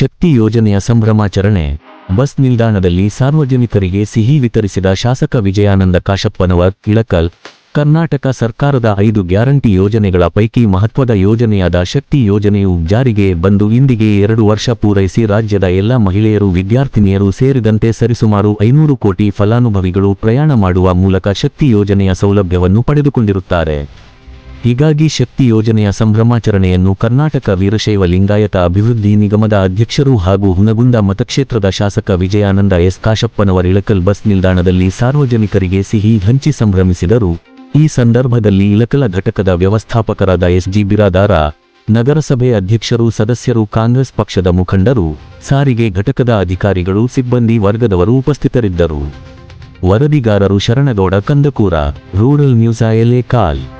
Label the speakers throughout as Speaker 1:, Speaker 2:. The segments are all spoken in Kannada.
Speaker 1: ಶಕ್ತಿ ಯೋಜನೆಯ ಸಂಭ್ರಮಾಚರಣೆ. ಬಸ್ ನಿಲ್ದಾಣದಲ್ಲಿ ಸಾರ್ವಜನಿಕರಿಗೆ ಸಿಹಿ ವಿತರಿಸಿದ ಶಾಸಕ ವಿಜಯಾನಂದ ಕಾಶಪ್ಪನವರ್ ಕಿಳಕಲ್ ಕರ್ನಾಟಕ ಸರ್ಕಾರದ ಐದು ಗ್ಯಾರಂಟಿ ಯೋಜನೆಗಳ ಪೈಕಿ ಮಹತ್ವದ ಯೋಜನೆಯಾದ ಶಕ್ತಿ ಯೋಜನೆಯು ಜಾರಿಗೆ ಬಂದು ಇಂದಿಗೆ ಎರಡು ವರ್ಷ ಪೂರೈಸಿ ರಾಜ್ಯದ ಎಲ್ಲ ಮಹಿಳೆಯರು, ವಿದ್ಯಾರ್ಥಿನಿಯರು ಸೇರಿದಂತೆ ಸರಿಸುಮಾರು ಐನೂರು ಕೋಟಿ ಫಲಾನುಭವಿಗಳು ಪ್ರಯಾಣ ಮಾಡುವ ಮೂಲಕ ಶಕ್ತಿ ಯೋಜನೆಯ ಸೌಲಭ್ಯವನ್ನು ಪಡೆದುಕೊಂಡಿರುತ್ತಾರೆ. ಹೀಗಾಗಿ ಶಕ್ತಿ ಯೋಜನೆಯ ಸಂಭ್ರಮಾಚರಣೆಯನ್ನು ಕರ್ನಾಟಕ ವೀರಶೈವ ಲಿಂಗಾಯತ ಅಭಿವೃದ್ಧಿ ನಿಗಮದ ಅಧ್ಯಕ್ಷರು ಹಾಗೂ ಹುನಗುಂದ ಮತಕ್ಷೇತ್ರದ ಶಾಸಕ ವಿಜಯಾನಂದ ಎಸ್ ಕಾಶಪ್ಪನವರ ಇಳಕಲ್ ಬಸ್ ನಿಲ್ದಾಣದಲ್ಲಿ ಸಾರ್ವಜನಿಕರಿಗೆ ಸಿಹಿ ಹಂಚಿ ಸಂಭ್ರಮಿಸಿದರು. ಈ ಸಂದರ್ಭದಲ್ಲಿ ಇಳಕಲ ಘಟಕದ ವ್ಯವಸ್ಥಾಪಕರಾದ ಎಸ್ ಜಿ ಬಿರಾದಾರ, ನಗರಸಭೆ ಅಧ್ಯಕ್ಷರು, ಸದಸ್ಯರು, ಕಾಂಗ್ರೆಸ್ ಪಕ್ಷದ ಮುಖಂಡರು, ಸಾರಿಗೆ ಘಟಕದ ಅಧಿಕಾರಿಗಳು, ಸಿಬ್ಬಂದಿ ವರ್ಗದವರು ಉಪಸ್ಥಿತರಿದ್ದರು. ವರದಿಗಾರರು ಶರಣಗೌಡ, ಕಂದಕೂರ, ರೂರಲ್ ನ್ಯೂಸ್ ಎಲೆ ಕಾಲ್.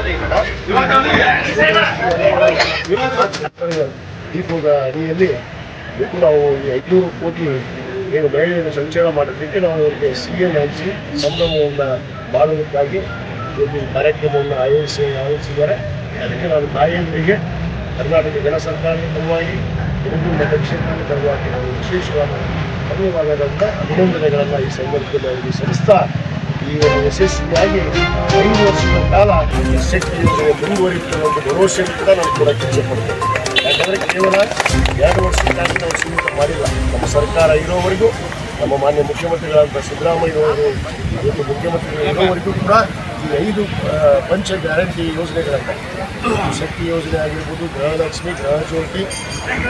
Speaker 2: ಕೊಡಿ. ಕೊಟ್ಟು ಬರ್ರಿ ಪಾಸದವ್ರು ದೀಪದ ಅಡಿಯಲ್ಲಿ ಇವತ್ತು ನಾವು ಐದುನೂರು ಕೋಟಿ ಏನು ಮಹಿಳೆಯನ್ನು ಸಂಚಾರ ಮಾಡೋದಕ್ಕೆ ನಾವು ಅವರಿಗೆ ಸಿ ಎನ್ ಹಂಚಿ ಸಂಭ್ರಮವನ್ನು ಮಾಡುವುದಕ್ಕಾಗಿ ಒಂದು ಕಾರ್ಯಕ್ರಮವನ್ನು ಆಯೋಜಿಸಿ ಆಯೋಜಿಸಿದ್ದಾರೆ. ಅದಕ್ಕೆ ನಾನು ತಾಯಿಯೊಂದಿಗೆ ಕರ್ನಾಟಕ ಜನ ಸರ್ಕಾರದ ಪರವಾಗಿ ಹಿಂದೂ ಮತ ಕ್ಷೇತ್ರದ ಪರವಾಗಿ ನಾವು ವಿಶೇಷವಾದ ಧನ್ಯವಾದಗಳನ್ನ ಅಭಿನಂದನೆಗಳನ್ನು ಈ ಸಂದರ್ಭದಲ್ಲಿ ಅವರಿಗೆ ಸಲ್ಲಿಸ್ತಾ ಈ ಯಶಸ್ವಿಯಾಗಿ ಐದು ವರ್ಷಗಳ ಕಾಲ ಶಕ್ತಿ ಯೋಜನೆ ಮುಂದುವರಿಯುತ್ತದೆ ಒಂದು ಭರವಸೆ ಕೂಡ ನಾನು ಕೂಡ ಇಚ್ಛೆಪಡ್ತೇನೆ ಯಾಕಂದರೆ ಕೇವಲ ಎರಡು ವರ್ಷಕ್ಕಾಗಿ ನಾವು ಸೀಮಿತ ಮಾಡಿಲ್ಲ. ನಮ್ಮ ಸರ್ಕಾರ ಇರೋವರೆಗೂ, ನಮ್ಮ ಮಾನ್ಯ ಮುಖ್ಯಮಂತ್ರಿಗಳಾದಂಥ ಸಿದ್ದರಾಮಯ್ಯವರು ಇವತ್ತು ಮುಖ್ಯಮಂತ್ರಿಗಳು ಇರೋವರೆಗೂ ಕೂಡ ಈ ಐದು ಪಂಚ ಗ್ಯಾರಂಟಿ ಯೋಜನೆಗಳನ್ನು, ಶಕ್ತಿ ಯೋಜನೆ ಆಗಿರ್ಬೋದು, ಗೃಹಲಕ್ಷ್ಮಿ, ಗೃಹಜ್ಯೋತಿ,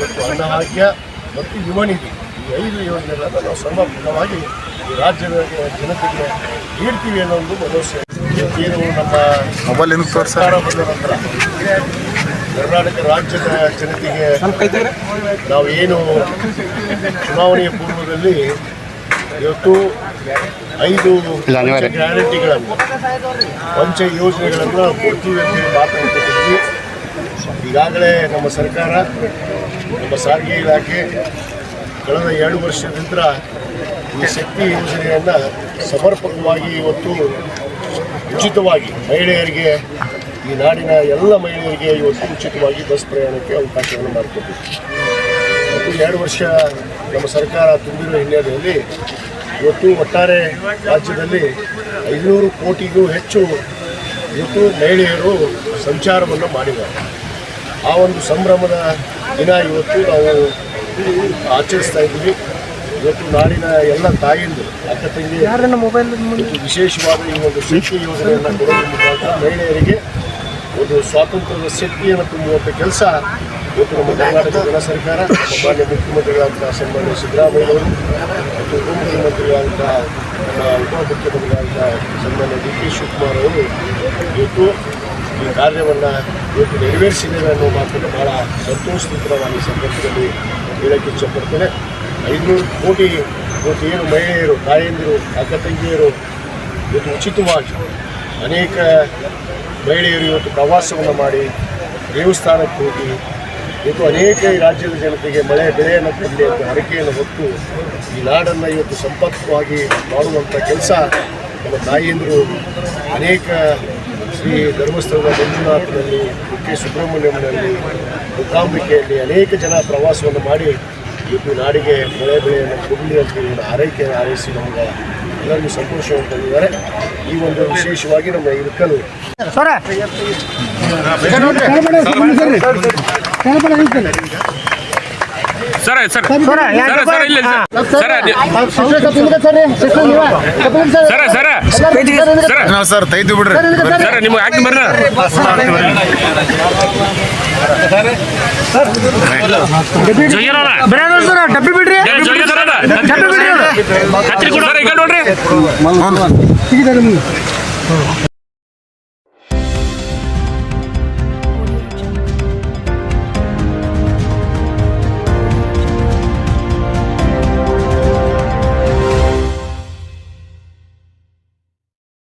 Speaker 2: ಮತ್ತು ಅನ್ನಭಾಗ್ಯ, ಮತ್ತು ಯುವನಿಧಿ ಈ ಐದು ಯೋಜನೆಗಳನ್ನು ನಾವು ಈ ರಾಜ್ಯದ ಜನತೆಗೆ ನೀಡ್ತೀವಿ ಅನ್ನೋ ಒಂದು ಭರವಸೆ. ಏನು ನಮ್ಮ
Speaker 3: ಮೊಬೈಲ್ ಏನು
Speaker 2: ಸರ್ಕಾರ ಬಂದ ನಂತರ ಕರ್ನಾಟಕ ರಾಜ್ಯದ ಜನತೆಗೆ ನಾವು ಏನು ಚುನಾವಣೆಯ ಪೂರ್ವದಲ್ಲಿ ಇವತ್ತು ಐದು ಗ್ಯಾರಂಟಿಗಳನ್ನು ಪಂಚ ಯೋಜನೆಗಳನ್ನು ಕೊಡ್ತೀವಿ ಅಂತ ಹೇಳಿ ಮಾತನಾಡ್ತಿದ್ದೀವಿ ಈಗಾಗಲೇ ನಮ್ಮ ಸರ್ಕಾರ ನಮ್ಮ ಸಾರಿಗೆ ಇಲಾಖೆ ಕಳೆದ ಎರಡು ವರ್ಷದಿಂದ ಈ ಶಕ್ತಿ ಯೋಜನೆಯನ್ನು ಸಮರ್ಪಕವಾಗಿ ಇವತ್ತು ಉಚಿತವಾಗಿ ಮಹಿಳೆಯರಿಗೆ ಈ ನಾಡಿನ ಎಲ್ಲ ಮಹಿಳೆಯರಿಗೆ ಇವತ್ತು ಉಚಿತವಾಗಿ ಬಸ್ ಪ್ರಯಾಣಕ್ಕೆ ಅವಕಾಶವನ್ನು ಮಾಡಿಕೊಟ್ಟಿದೆ. ಮತ್ತು ಎರಡು ವರ್ಷ ನಮ್ಮ ಸರ್ಕಾರ ತುಂಬಿರುವ ಹಿನ್ನೆಲೆಯಲ್ಲಿ ಇವತ್ತು ಒಟ್ಟಾರೆ ರಾಜ್ಯದಲ್ಲಿ ಐನೂರು ಕೋಟಿಗೂ ಹೆಚ್ಚು ಇವತ್ತು ಮಹಿಳೆಯರು ಸಂಚಾರವನ್ನು ಮಾಡಿದ್ದಾರೆ. ಆ ಒಂದು ಸಂಭ್ರಮದ ದಿನ ಇವತ್ತು ನಾವು ಆಚರಿಸ್ತಾ ಇದ್ದೀವಿ. ಇವತ್ತು ನಾಡಿನ ಎಲ್ಲ ತಾಯಂದಿರು ಅಕ್ಕ ತಂಗಿ ಮೊಬೈಲ್ ವಿಶೇಷವಾದ ಈ ಒಂದು ಶಕ್ತಿ ಯೋಜನೆಯನ್ನು ಕೊಡೋದ್ರ ಮುಖಾಂತರ ಮಹಿಳೆಯರಿಗೆ ಒಂದು ಸ್ವಾತಂತ್ರ್ಯದ ಶಕ್ತಿಯನ್ನು ತುಂಬುವಂಥ ಕೆಲಸ ಇವತ್ತು ನಮ್ಮ ಕರ್ನಾಟಕ ಜನ ಸರ್ಕಾರ ಮಾನ್ಯ ಮುಖ್ಯಮಂತ್ರಿಗಳಾದಂಥ ಸನ್ಮಾನ್ಯ ಸಿದ್ದರಾಮಯ್ಯವರು ಮತ್ತು ಉಪಮುಖ್ಯಮಂತ್ರಿಗಳಾದಂಥ ನಮ್ಮ ಉಪಮುಖ್ಯಮಂತ್ರಿಗಳಾದಂಥ ಸನ್ಮಾನ್ಯ ಡಿ ಕೆ ಶಿವಕುಮಾರ್ ಅವರು ಇವತ್ತು ಈ ಕಾರ್ಯವನ್ನು ಇವತ್ತು ನೆರವೇರಿಸಿದ್ದೇವೆ ಅನ್ನೋ ಮಾತನ್ನು ಭಾಳ ಸಂತೋಷದಿಂದ ನಾನು ಈ ಸಂದರ್ಭದಲ್ಲಿ ಹೇಳಕ್ಕೆ ಇಚ್ಛಪಡ್ತೇನೆ ಐದುನೂರು ಕೋಟಿ ಇವತ್ತು ಏನು ಮಹಿಳೆಯರು, ತಾಯಂದಿರು ಅಕ್ಕ ತಂಗಿಯರು ಇವತ್ತು ಉಚಿತವಾಗಿ ಅನೇಕ ಮಹಿಳೆಯರು ಇವತ್ತು ಪ್ರವಾಸವನ್ನು ಮಾಡಿ ದೇವಸ್ಥಾನಕ್ಕೆ ಹೋಗಿ ಇವತ್ತು ಅನೇಕ ರಾಜ್ಯದ ಜನತೆಗೆ ಮಳೆ ಬೆಳೆಯನ್ನು ಕೊಡಲಿ ಅಂತ ಹರಕೆಯನ್ನು ಹೊತ್ತು ಈ ನಾಡನ್ನು ಇವತ್ತು ಸಂಪರ್ಕವಾಗಿ ಮಾಡುವಂಥ ಕೆಲಸ ನಮ್ಮ ತಾಯಿಯಂದರು ಅನೇಕ ಶ್ರೀ ಧರ್ಮಸ್ಥಳದ ಮಂಜುನಾಥನಲ್ಲಿ, ಕೆ. ಸುಬ್ರಹ್ಮಣ್ಯಂನಲ್ಲಿ, ಮುಕಾಂಬಿಕೆಯಲ್ಲಿ ಅನೇಕ ಜನ ಪ್ರವಾಸವನ್ನು ಮಾಡಿ ಇವತ್ತು ನಾಡಿಗೆ ಮಳೆ ಬೆಳೆಯನ್ನು ಕೊಡಲಿ ಅಂತ ಹೇಳಿ ಒಂದು ಆರೈಕೆ ಹಾರೈಸಿ ನಮಗೆ ಎಲ್ಲರಿಗೂ ಸಂತೋಷವನ್ನು ತಂದಿದ್ದಾರೆ ಈ ಒಂದು ವಿಶೇಷವಾಗಿ ನಮ್ಮ Ilkal
Speaker 3: sir. Sir sir. Sir sir. Sir sir sir sir.
Speaker 4: Sir sir sir ಬಿಡ್ರಿ.
Speaker 3: Sir sir sir sir sir. ಜೋಗಿರಲ್ಲ
Speaker 5: ಡಬ್ಬಿ ಬಿಡ್ರಿ
Speaker 3: ಸರ್ ಅದ. ಕತ್ರಿ ಕೊಡು ಸರ್, ಈ ಕಡೆ ನೋಡ್ರಿ